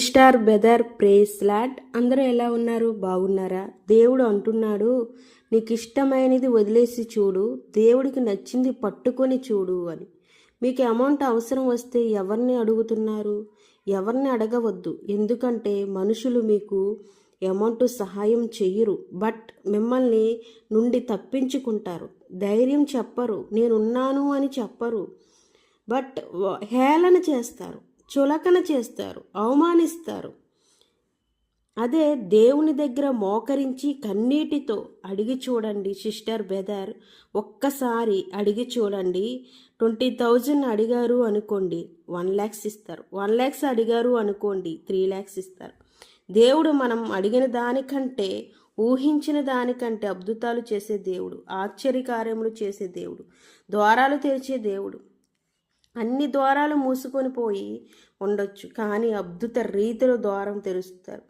Star బెదర్ praise lord అందరూ ఎలా ఉన్నారు? బాగున్నారా? దేవుడు అంటున్నాడు నీకు ఇష్టమైనది వదిలేసి చూడు దేవుడికి నచ్చింది పట్టుకొని చూడు అని. మీకు అమౌంట్ అవసరం వస్తే ఎవరిని అడుగుతున్నారు? ఎవరిని అడగవద్దు. ఎందుకంటే మనుషులు మీకు అమౌంట్ సహాయం చెయ్యరు బట్ మిమ్మల్ని నుండి తప్పించుకుంటారు. ధైర్యం చెప్పరు నేనున్నాను అని చెప్పరు బట్ హేళన చేస్తారు. చులకన చేస్తారు అవమానిస్తారు. అదే దేవుని దగ్గర మోకరించి కన్నీటితో అడిగి చూడండి సిస్టర్ బెదర్ ఒక్కసారి అడిగి చూడండి. ట్వంటీ థౌజండ్ అడిగారు అనుకోండి వన్ ల్యాక్స్ ఇస్తారు. వన్ ల్యాక్స్ అడిగారు అనుకోండి త్రీ ల్యాక్స్ ఇస్తారు. దేవుడు మనం అడిగిన దానికంటే ఊహించిన దానికంటే అద్భుతాలు చేసే దేవుడు ఆశ్చర్యకార్యములు చేసే దేవుడు ద్వారాలు తెరిచే దేవుడు. అన్ని ద్వారాలు మూసుకొని పోయి ఉండొచ్చు. కానీ అద్భుత రీతిలో ద్వారం తెరుస్తారు.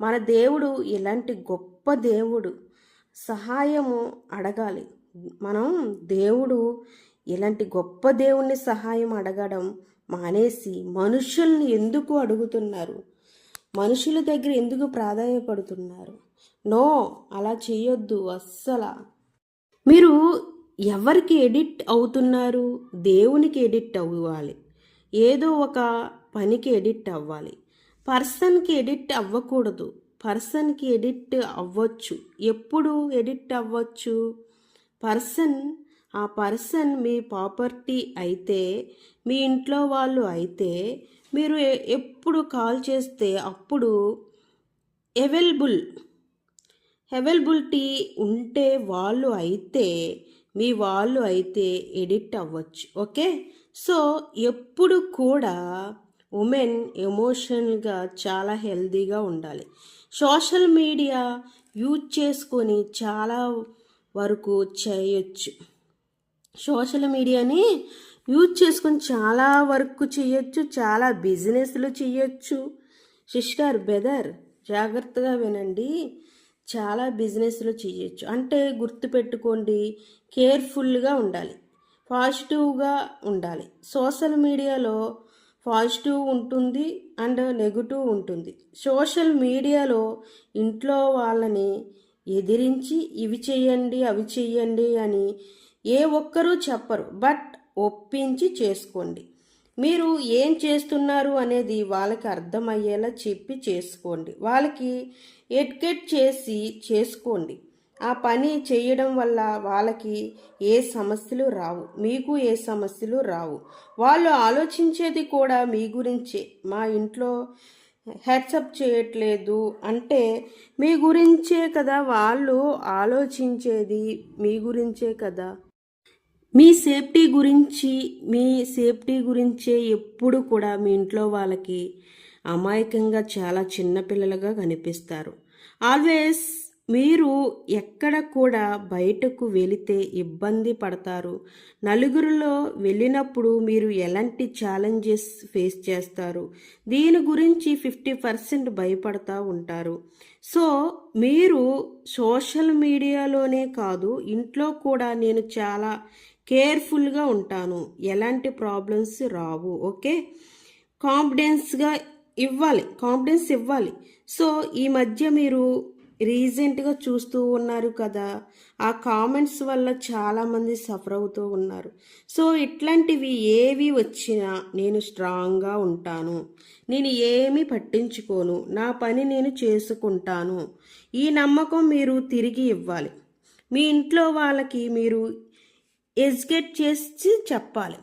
మన దేవుడు ఇలాంటి గొప్ప దేవుడు. సహాయము అడగాలి. మనం దేవుడు ఇలాంటి గొప్ప దేవుణ్ణి సహాయం అడగడం మానేసి మనుషుల్ని ఎందుకు అడుగుతున్నారు? మనుషుల దగ్గర ఎందుకు ప్రాధాన్యపడుతున్నారు? నో అలా చేయొద్దు అస్సలా. మీరు ఎవరికి ఎడిట్ అవుతున్నారు? దేవునికి ఎడిట్ అవ్వాలి. ఏదో ఒక పనికి ఎడిట్ అవ్వాలి. పర్సన్కి ఎడిట్ అవ్వకూడదు. పర్సన్కి ఎడిట్ అవ్వచ్చు. ఎప్పుడు ఎడిట్ అవ్వచ్చు? పర్సన్ ఆ పర్సన్ మీ ప్రాపర్టీ అయితే మీ ఇంట్లో వాళ్ళు అయితే మీరు ఎప్పుడు కాల్ చేస్తే అప్పుడు అవైలబుల్ అవైలబిలిటీ ఉంటే వాళ్ళు అయితే మీ వాళ్ళు అయితే ఎడిట్ అవ్వచ్చు ఓకే? సో ఎప్పుడు కూడా ఉమెన్ ఎమోషనల్గా చాలా హెల్దీగా ఉండాలి. సోషల్ మీడియా యూజ్ చేసుకొని చాలా వరకు చేయొచ్చు. సోషల్ మీడియాని యూజ్ చేసుకొని చాలా వర్క్ చేయొచ్చు చాలా బిజినెస్లు చేయొచ్చు. సిస్టర్ బెదర్ జాగ్రత్తగా వినండి. చాలా బిజినెస్లు చేయొచ్చు. అంటే గుర్తుపెట్టుకోండి కేర్ఫుల్గా ఉండాలి. పాజిటివ్గా ఉండాలి. సోషల్ మీడియాలో పాజిటివ్ ఉంటుంది అండ్ నెగిటివ్ ఉంటుంది. సోషల్ మీడియాలో ఇంట్లో వాళ్ళని ఎదిరించి ఇవి చేయండి అవి చెయ్యండి అని ఏ ఒక్కరూ చెప్పరు. బట్ ఒప్పించి చేసుకోండి. మీరు ఏం చేస్తున్నారు అనేది వాళ్ళకి అర్థమయ్యేలా చెప్పి చేసుకోండి. వాళ్ళకి ఎడ్యుకేట్ చేసి చేసుకోండి. ఆ పని చేయడం వల్ల వాళ్ళకి ఏ సమస్యలు రావు. మీకు ఏ సమస్యలు రావు. వాళ్ళు ఆలోచించేది కూడా మీ గురించే. మా ఇంట్లో హెడ్సప్ చేయట్లేదు అంటే మీ గురించే కదా వాళ్ళు ఆలోచించేది. మీ గురించే కదా. మీ సేఫ్టీ గురించి మీ సేఫ్టీ గురించే ఎప్పుడు కూడా మీ ఇంట్లో వాళ్ళకి అమాయకంగా చాలా చిన్నపిల్లలుగా కనిపిస్తారు. ఆల్వేస్ మీరు ఎక్కడ కూడా బయటకు వెళితే ఇబ్బంది పడతారు. నలుగురిలో వెళ్ళినప్పుడు మీరు ఎలాంటి ఛాలెంజెస్ ఫేస్ చేస్తారు? దీని గురించి ఫిఫ్టీ పర్సెంట్ భయపడతా ఉంటారు. సో మీరు సోషల్ మీడియాలోనే కాదు ఇంట్లో కూడా నేను చాలా కేర్ఫుల్గా ఉంటాను. ఎలాంటి ప్రాబ్లమ్స్ రావు. ఓకే? కాన్ఫిడెన్స్గా ఇవ్వాలి. కాన్ఫిడెన్స్ ఇవ్వాలి. సో ఈ మధ్య మీరు రీసెంట్గా చూస్తూ ఉన్నారు కదా! ఆ కామెంట్స్ వల్ల చాలామంది సఫర్ అవుతూ ఉన్నారు. సో ఇట్లాంటివి ఏవి వచ్చినా నేను స్ట్రాంగ్గా ఉంటాను. నేను ఏమీ పట్టించుకోను. నా పని నేను చేసుకుంటాను. ఈ నమ్మకం మీరు తిరిగి ఇవ్వాలి. మీ ఇంట్లో వాళ్ళకి మీరు ఎడ్యుకేట్ చేసి చెప్పాలి.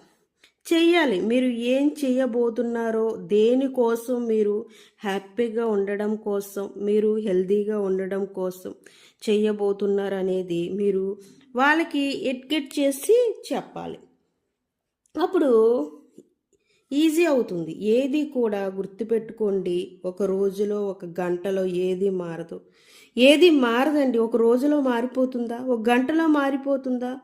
చెయ్యాలి. మీరు ఏం చేయబోతున్నారో దేనికోసం మీరు హ్యాపీగా ఉండడం కోసం మీరు హెల్తీగా ఉండడం కోసం చేయబోతున్నారు అనేది మీరు వాళ్ళకి ఎడ్యుకేట్ చేసి చెప్పాలి. అప్పుడు ఈజీ అవుతుంది. ఏది కూడా గుర్తుపెట్టుకోండి. ఒక రోజులో ఒక గంటలో ఏది మారదు. ఏది మారదండి? ఒక రోజులో మారిపోతుందా? ఒక గంటలో మారిపోతుందా?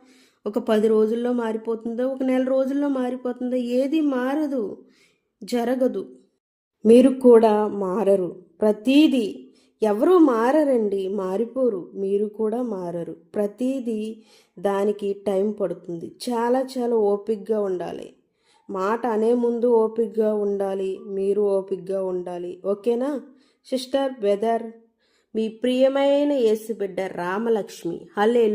ఒక పది రోజుల్లో మారిపోతుందో ఒక నెల రోజుల్లో మారిపోతుందో ఏది మారదు జరగదు. మీరు కూడా మారరు. ప్రతీది ఎవరూ మారరండి మారిపోరు. మీరు కూడా మారరు. ప్రతీది దానికి టైం పడుతుంది. చాలా చాలా ఓపిక్గా ఉండాలి. మాట అనే ముందు ఓపిక్గా ఉండాలి. మీరు ఓపిక్గా ఉండాలి. ఓకేనా? సిస్టర్ బెదర్ మీ ప్రియమైన యేసు బిడ్డ రామలక్ష్మి. హలే